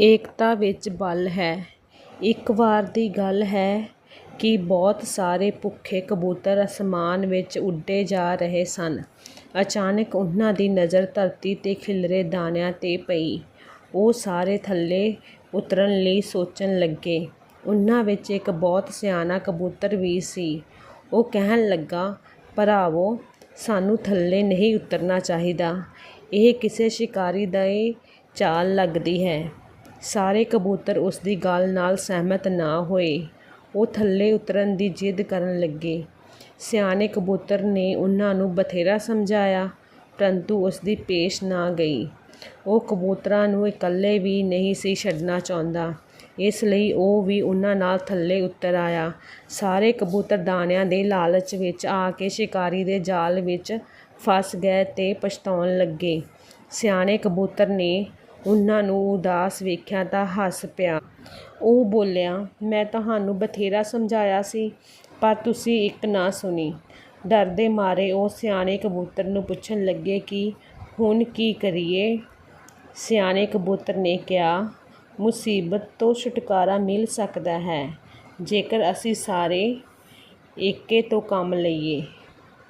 ਏਕਤਾ ਵਿੱਚ ਬਲ ਹੈ। ਇੱਕ ਵਾਰ ਦੀ ਗੱਲ ਹੈ ਕਿ ਬਹੁਤ ਸਾਰੇ ਭੁੱਖੇ ਕਬੂਤਰ ਅਸਮਾਨ ਵਿੱਚ ਉੱਡੇ ਜਾ ਰਹੇ ਸਨ। ਅਚਾਨਕ ਉਨ੍ਹਾਂ ਦੀ ਨਜ਼ਰ ਧਰਤੀ 'ਤੇ ਖਿੱਲਰੇ ਦਾਣਿਆਂ 'ਤੇ ਪਈ। ਉਹ ਸਾਰੇ ਥੱਲੇ ਉਤਰਨ ਲਈ ਸੋਚਣ ਲੱਗੇ। ਉਨ੍ਹਾਂ ਵਿੱਚ ਇੱਕ ਬਹੁਤ ਸਿਆਣਾ ਕਬੂਤਰ ਵੀ ਸੀ। ਉਹ ਕਹਿਣ ਲੱਗਾ, "ਭਰਾਵੋ, ਸਾਨੂੰ ਥੱਲੇ ਨਹੀਂ ਉਤਰਨਾ ਚਾਹੀਦਾ। ਇਹ ਕਿਸੇ ਸ਼ਿਕਾਰੀ ਦੀ ਚਾਲ ਲੱਗਦੀ ਹੈ।" ਸਾਰੇ ਕਬੂਤਰ ਉਸ ਦੀ ਗੱਲ ਨਾਲ ਸਹਿਮਤ ਨਾ ਹੋਏ। ਉਹ ਥੱਲੇ ਉਤਰਨ ਦੀ ਜ਼ਿੱਦ ਕਰਨ ਲੱਗੇ। ਸਿਆਣੇ ਕਬੂਤਰ ਨੇ ਉਹਨਾਂ ਨੂੰ ਬਥੇਰਾ ਸਮਝਾਇਆ, ਪਰੰਤੂ ਉਸ ਦੀ ਪੇਸ਼ ਨਾ ਗਈ। ਉਹ ਕਬੂਤਰਾਂ ਨੂੰ ਇਕੱਲੇ ਵੀ ਨਹੀਂ ਸੀ ਛੱਡਣਾ ਚਾਹੁੰਦਾ, ਇਸ ਲਈ ਉਹ ਵੀ ਉਹਨਾਂ ਨਾਲ ਥੱਲੇ ਉਤਰ ਆਇਆ। ਸਾਰੇ ਕਬੂਤਰ ਦਾਣਿਆਂ ਦੇ ਲਾਲਚ ਵਿੱਚ ਆ ਕੇ ਸ਼ਿਕਾਰੀ ਦੇ ਜਾਲ ਵਿੱਚ ਫਸ ਗਏ ਤੇ ਪਛਤਾਉਣ ਲੱਗੇ। ਸਿਆਣੇ ਕਬੂਤਰ ਨੇ ਉਹਨਾਂ ਨੂੰ ਉਦਾਸ ਵੇਖਿਆ ਤਾਂ ਹੱਸ ਪਿਆ। ਉਹ ਬੋਲਿਆ, "ਮੈਂ ਤੁਹਾਨੂੰ ਬਥੇਰਾ ਸਮਝਾਇਆ ਸੀ, ਪਰ ਤੁਸੀਂ ਇੱਕ ਨਾ ਸੁਣੀ।" ਡਰਦੇ ਮਾਰੇ ਉਹ ਸਿਆਣੇ ਕਬੂਤਰ ਨੂੰ ਪੁੱਛਣ ਲੱਗੇ ਕਿ ਹੁਣ ਕੀ ਕਰੀਏ। ਸਿਆਣੇ ਕਬੂਤਰ ਨੇ ਕਿਹਾ, "ਮੁਸੀਬਤ ਤੋਂ ਛੁਟਕਾਰਾ ਮਿਲ ਸਕਦਾ ਹੈ, ਜੇਕਰ ਅਸੀਂ ਸਾਰੇ ਏਕੇ ਤੋਂ ਕੰਮ ਲਈਏ।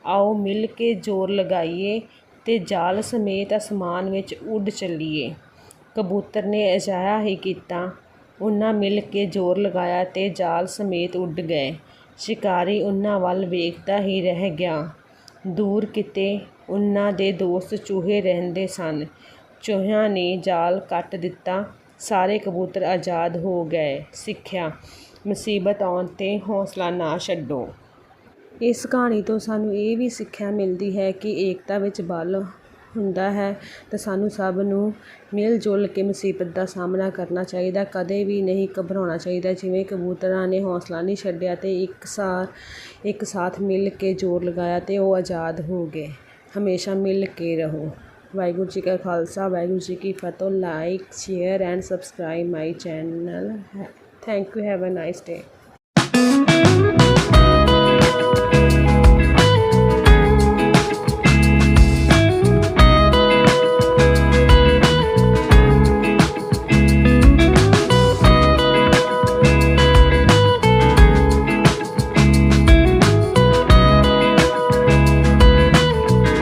ਆਓ ਮਿਲ ਕੇ ਜ਼ੋਰ ਲਗਾਈਏ ਤੇ ਜਾਲ ਸਮੇਤ ਅਸਮਾਨ ਵਿੱਚ ਉੱਡ ਚੱਲੀਏ।" ਕਬੂਤਰ ਨੇ ਅਜਿਹਾ ਹੀ ਕੀਤਾ। ਉਨ੍ਹਾਂ ਮਿਲ ਕੇ ਜ਼ੋਰ ਲਗਾਇਆ ਤੇ ਜਾਲ ਸਮੇਤ ਉੱਡ ਗਏ। ਸ਼ਿਕਾਰੀ ਉਨ੍ਹਾਂ ਵੱਲ ਵੇਖਦਾ ਹੀ ਰਹਿ ਗਿਆ। ਦੂਰ ਕਿਤੇ ਉਨ੍ਹਾਂ ਦੇ ਦੋਸਤ ਚੂਹੇ ਰਹਿੰਦੇ ਸਨ। ਚੂਹਿਆਂ ਨੇ ਜਾਲ ਕੱਟ ਦਿੱਤਾ। ਸਾਰੇ ਕਬੂਤਰ ਆਜ਼ਾਦ ਹੋ ਗਏ। ਸਿੱਖਿਆ: ਮੁਸੀਬਤ ਆਉਣ 'ਤੇ ਹੌਸਲਾ ਨਾ ਛੱਡੋ। ਇਸ ਕਹਾਣੀ ਤੋਂ ਸਾਨੂੰ ਇਹ ਵੀ ਸਿੱਖਿਆ ਮਿਲਦੀ ਹੈ ਕਿ ਏਕਤਾ ਵਿੱਚ ਬਲ ਹੁੰਦਾ ਹੈ ਤਾਂ ਸਾਨੂੰ ਸਭ ਨੂੰ ਮਿਲ ਜੁਲ ਕੇ ਮੁਸੀਬਤ ਦਾ ਸਾਹਮਣਾ ਕਰਨਾ ਚਾਹੀਦਾ, ਕਦੇ ਵੀ ਨਹੀਂ ਘਬਰਾਉਣਾ ਚਾਹੀਦਾ। ਜਿਵੇਂ ਕਬੂਤਰਾਂ ਨੇ ਹੌਸਲਾ ਨਹੀਂ ਛੱਡਿਆ ਅਤੇ ਇੱਕ ਸਾਥ ਮਿਲ ਕੇ ਜ਼ੋਰ ਲਗਾਇਆ ਅਤੇ ਉਹ ਆਜ਼ਾਦ ਹੋ ਗਏ। ਹਮੇਸ਼ਾ ਮਿਲ ਕੇ ਰਹੋ। ਵਾਹਿਗੁਰੂ ਜੀ ਕਾ ਖਾਲਸਾ, ਵਾਹਿਗੁਰੂ ਜੀ ਕੀ ਫਤਿਹ। Like, share and subscribe my channel. Thank you. Have a nice day.